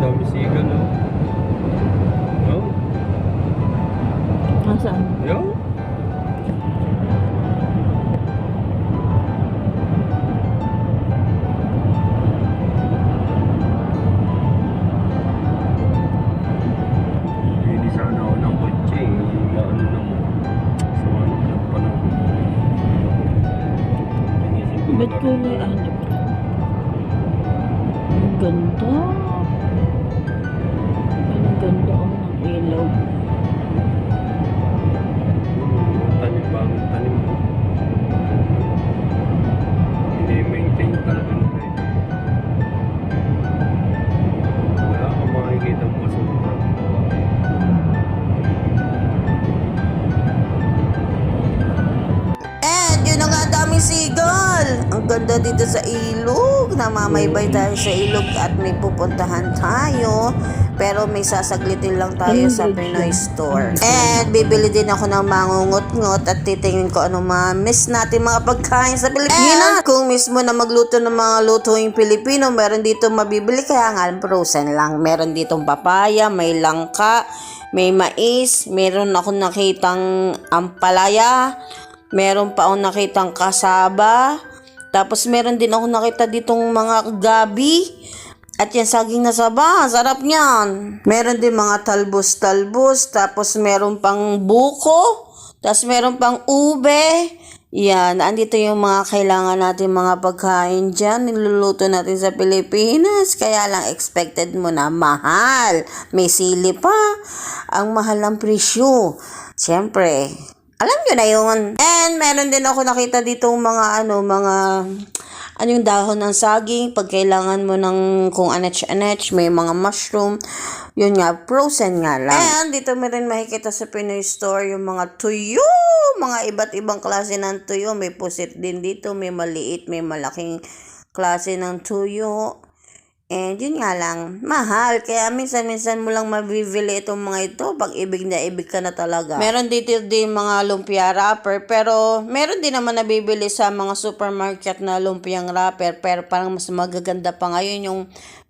dami sigal, oh. Oh, Nasaan? yo. Ganda oh, ng ganda dito sa ilog. Namamaybay tayo sa ilog at may pupuntahan tayo. Pero may sasaglitin lang tayo sa Pinoy store. And bibili din ako ng mangungot-ngot at titingin ko ano ma-miss natin mga pagkain sa Pilipinas. kung mismo na magluto ng mga lutuing Pilipino, meron dito mabibili kaya nga frozen lang. Meron ditong papaya, may langka, may mais, meron ako nakitang ampalaya, Meron pa akong nakitang kasaba. Tapos meron din ako nakita ditong mga gabi. At yan saging na saba. Sarap niyan. Meron din mga talbos-talbos. Tapos meron pang buko. Tapos meron pang ube. Yan, andito yung mga kailangan natin mga pagkain dyan. Niluluto natin sa Pilipinas. Kaya lang expected mo na mahal. May sili pa. Ang mahal ng presyo. Siyempre, alam nyo na yun. And meron din ako nakita dito mga ano, mga ano yung dahon ng saging, pag kailangan mo ng kung anech-anech, may mga mushroom, yun nga, frozen nga lang. And dito mo rin makikita sa Pinoy Store yung mga tuyo, mga iba't ibang klase ng tuyo. May pusit din dito, may maliit, may malaking klase ng tuyo. And yun nga lang, mahal. Kaya minsan-minsan mo lang mabibili itong mga ito pag ibig na ibig ka na talaga. Meron dito din mga lumpia wrapper, pero meron din naman nabibili sa mga supermarket na lumpiang wrapper, pero parang mas magaganda pa ngayon yung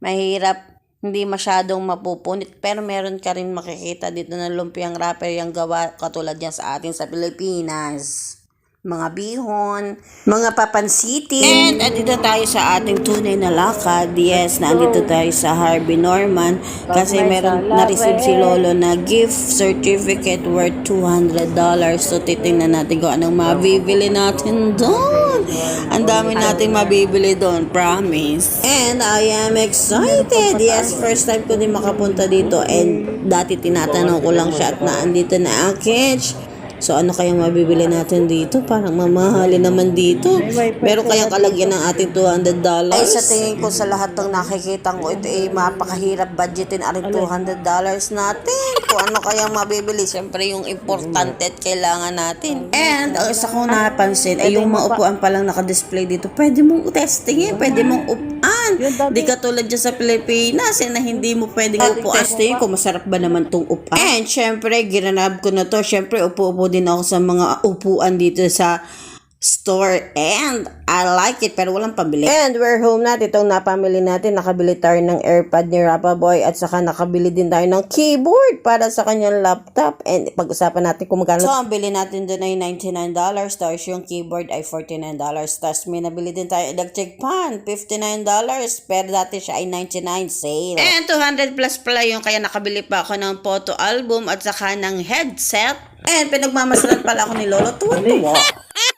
mahirap hindi masyadong mapupunit pero meron ka rin makikita dito na lumpiang wrapper yung gawa katulad yan sa atin sa Pilipinas mga bihon, mga papansitin. And andito tayo sa ating tunay na lakad. Yes, nandito tayo sa Harvey Norman kasi meron na-receive si Lolo na gift certificate worth $200. So, titingnan natin kung anong mabibili natin doon. Ang dami natin mabibili doon, promise. And I am excited. Yes, first time ko din makapunta dito and dati tinatanong ko lang siya at naandito na ang catch. So ano kayang mabibili natin dito? Parang mamahali naman dito. Meron kayang kalagyan ng ating $200? Ay sa tingin ko sa lahat ng nakikita ko ito ay mapakahirap budgetin aring $200 natin. Kung ano kayang mabibili. Siyempre yung importante at kailangan natin. And ang isa kong napansin ay yung maupuan palang nakadisplay dito. Pwede mong testingin. Pwede mong upuan. Di katulad dyan sa Pilipinas eh, na hindi mo pwedeng upuan. Testingin ko masarap ba naman tong upuan. And syempre ginanab ko na to. Syempre upo-upo din ako sa mga upuan dito sa store and I like it pero walang pabili. And we're home na. Itong napamili natin, nakabili tayo ng AirPod ni Rappa Boy at saka nakabili din tayo ng keyboard para sa kanyang laptop and pag-usapan natin kung magkano. So, ang bili natin doon ay $99 tapos yung keyboard ay $49 tapos may nabili din tayo electric pan, $59 pero dati siya ay 99 sale. And 200 plus pala yung kaya nakabili pa ako ng photo album at saka ng headset. And pinagmamasalan pala ako ni Lolo. Tuwa-tuwa.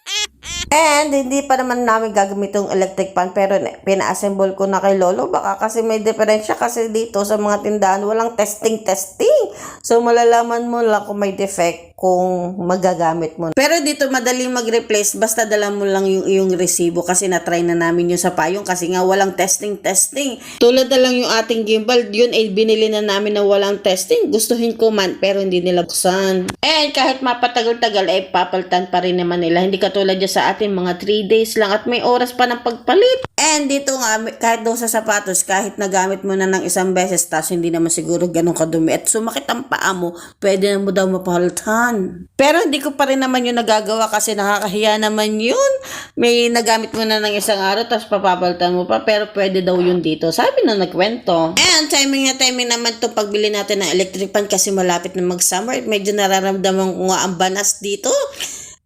And hindi pa naman namin gagamit yung electric pan pero na- pina-assemble ko na kay Lolo. Baka kasi may diferensya kasi dito sa mga tindahan walang testing-testing. So malalaman mo lang kung may defect kung magagamit mo. Pero dito madaling mag-replace basta dala mo lang yung iyong resibo kasi na-try na namin yung sa payong kasi nga walang testing-testing. Tulad na lang yung ating gimbal, yun ay binili na namin na walang testing. Gustuhin ko man pero hindi nila buksan. And kahit mapatagal-tagal ay papalitan pa rin naman nila. Hindi katulad dyan sa atin mga 3 days lang at may oras pa ng pagpalit. And dito nga, kahit daw sa sapatos, kahit nagamit mo na ng isang beses, tapos hindi naman siguro ganun kadumi at sumakit ang paa mo, pwede na mo daw mapalitan. Pero hindi ko pa rin naman yun nagagawa kasi nakakahiya naman yun. May nagamit mo na ng isang araw, tapos papapalitan mo pa, pero pwede daw yun dito. Sabi na nagkwento. And timing na timing naman to pagbili natin ng electric fan kasi malapit na mag-summer. Medyo nararamdaman ko nga ang banas dito.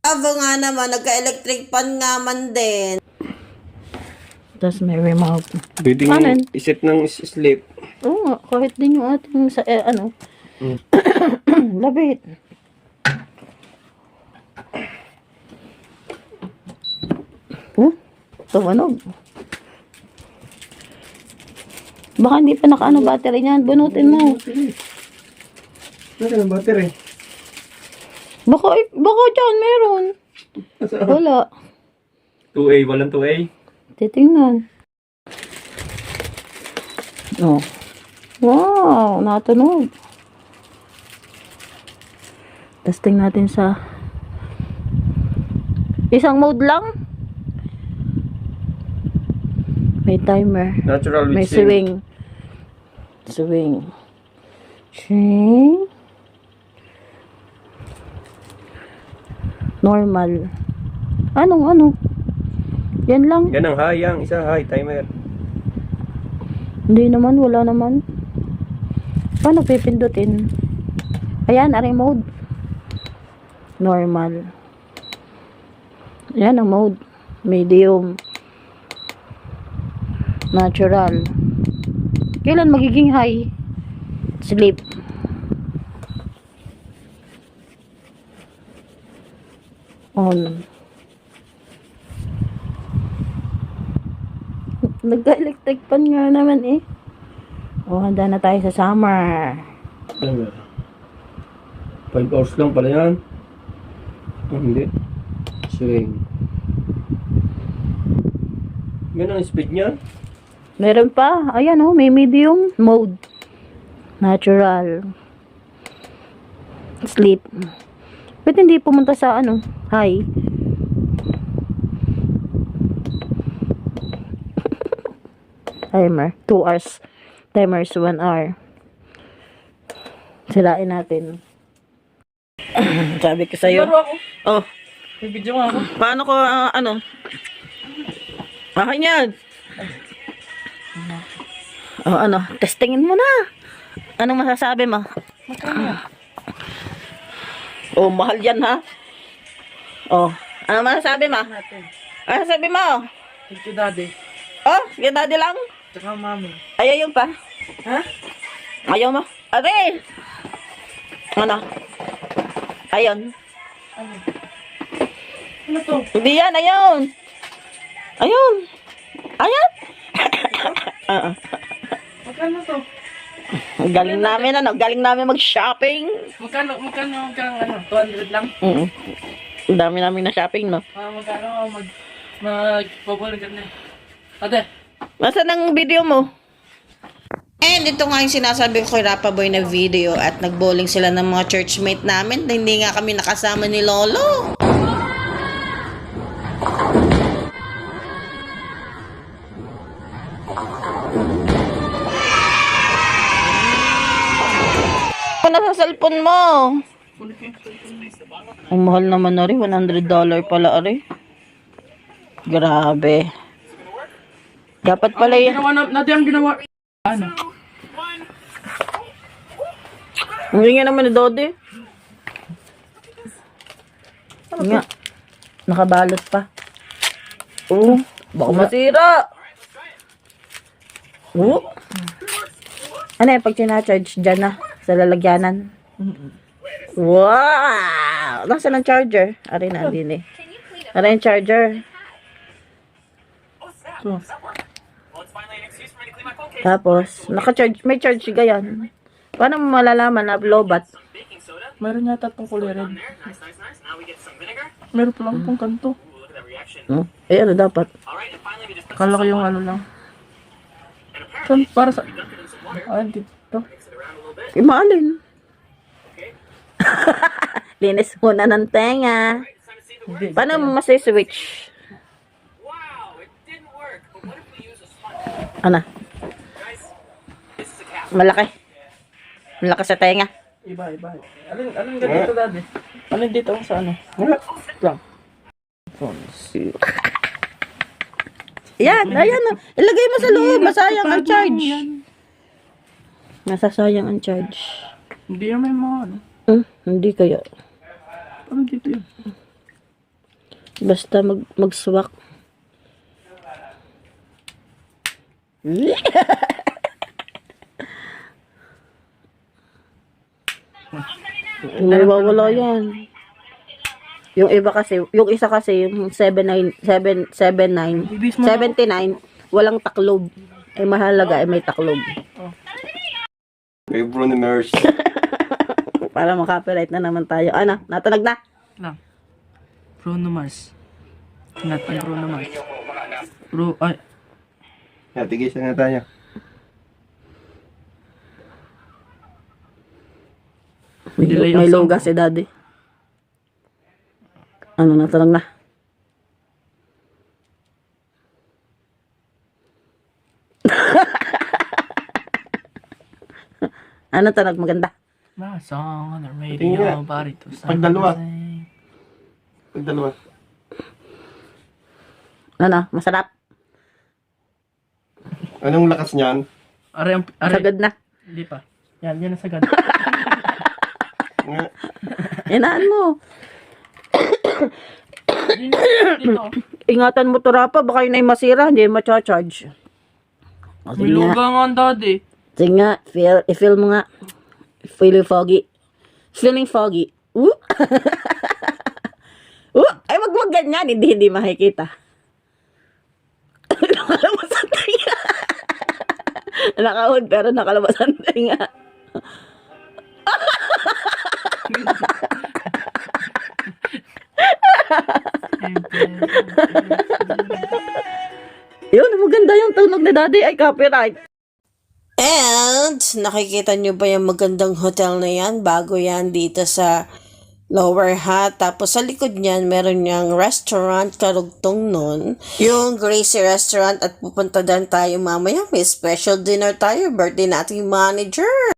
Abo nga naman, nagka-electric fan nga man din. Tapos may remote. Pwede Ano? nga isip ng sleep. Oo nga, kahit din yung ating sa, eh, ano, Mm. labit. Oh, tumanog. Baka hindi pa nakaano battery niyan. Bunutin mo. Nasaan ang battery? Baka, baka dyan meron. Wala. 2A, walang 2A. Titingnan. Oh. Wow, natunog. Testing natin sa isang mode lang. May timer. Natural May swing. Swing. Swing. Normal. Anong ano? Yan lang. Yan ang high, ang isa high timer. Hindi naman, wala naman. Paano pipindutin? Ayan, aring mode. Normal. Ayan ang mode. Medium. Natural. Kailan magiging high? Sleep. On. Nagka-electric pan nga naman eh. O, handa na tayo sa summer. Timer. 5 hours lang pala yan. Oh, hindi. Swing. Yan ang speed niya. Meron pa. Ayan oh, may medium mode. Natural. Sleep. Ba't hindi pumunta sa ano? High. Timer. 2 hours. Timer is 1 hour. Sirain natin. Sabi ko sa'yo. Oh. May video nga ako. Paano ko, ah, ano? Akin yan. Oh, ano? Testingin mo na. Anong masasabi mo? Oh, mahal yan ha? Oh, ano masasabi mo? Natin. Ano sabi mo? Thank you, daddy. Oh, yung daddy lang? Tsaka mami. Ayaw yung pa. Ha? Ayaw mo? Ate! Ano? Ayon. Ano? Ano to? Hindi yan, ayun. Ayun. Ayun. Ah. Magkano to? Galing namin, ano? Galing namin mag-shopping. Magkano, magkano, magkano, ano? 200 lang? Mm. Ang dami namin na shopping, no? Ah, magkano, mag, mag, pabulan ka na. Ate, Nasaan ang video mo? And ito nga yung sinasabi ko kay Rapa Boy na video at nag-bowling sila ng mga churchmate namin na hindi nga kami nakasama ni Lolo. Ano sa cellphone mo? Ang mahal naman na rin. $100 pala ari. Grabe. Dapat pala yan. ginawa na, natin ang ginawa. Ano? Hindi nga naman ni Dodi. Nga. Nakabalot pa. Oo. Baka masira. Oo. Ano eh, pag sinacharge dyan na, sa lalagyanan. Wow! Nasaan ang charger? Ari na, din eh. Ari yung charger. Tapos, naka-charge, may charge ka yan. Paano mo malalaman na lobat? meron yata itong kulay red. Meron pa lang itong kanto. No? Eh, ano dapat? Kala ko yung ano lang. Saan? Para sa... Ah, dito. Eh, maalin. Linis muna ng tenga. Paano mo masay-switch? Ano? Malaki. Malaki sa tenga. Iba, iba. Alin, alin ka dito, daddy? Alin dito sa ano? Lang. Yan, ayan na. Ilagay mo sa loob. Masayang ang charge. Nasasayang ang charge. Hindi naman mga ano. Hindi kaya. Ano dito yun? Basta mag magswak. May wawala yan. Yung iba kasi, yung isa kasi, yung 79, 7, 79, Ibis mo 79, walang taklob. Eh, mahalaga ay may taklob. Kay Bruno Mars. Para makapiright na naman tayo. Ano, natanag na? Lang. Bruno Mars. Natin Bruno Mars. Bro, ay. Natigisan na tayo. May, Delay may loga si daddy. Ano, natanag na? ano tanag maganda? Ma, song on the radio, body to Pag dalawa. Pag dalawa. Ano, masarap? Anong lakas niyan? Are, ang- are. Sagad na. Hindi pa. Yan, yan ang sagad. Nga. Inaan mo. dito, dito. Ingatan mo to rapa, baka yun ay masira, hindi macha-charge. May luga nga ang daddy. Sige nga, feel, i-feel mo nga. Feeling foggy. Feeling foggy. Uh! uh! Ay, wag wag ganyan, hindi, hindi makikita. nakalabas ang tinga. Nakahod, pero nakalabas ang tinga. Yun, maganda yung tunog ni daddy. Ay, copyright. And nakikita nyo ba yung magandang hotel na yan? Bago yan dito sa Lower Hat. Tapos sa likod niyan, meron niyang restaurant karugtong nun. Yung Gracie Restaurant at pupunta din tayo mamaya. May special dinner tayo. Birthday nating manager.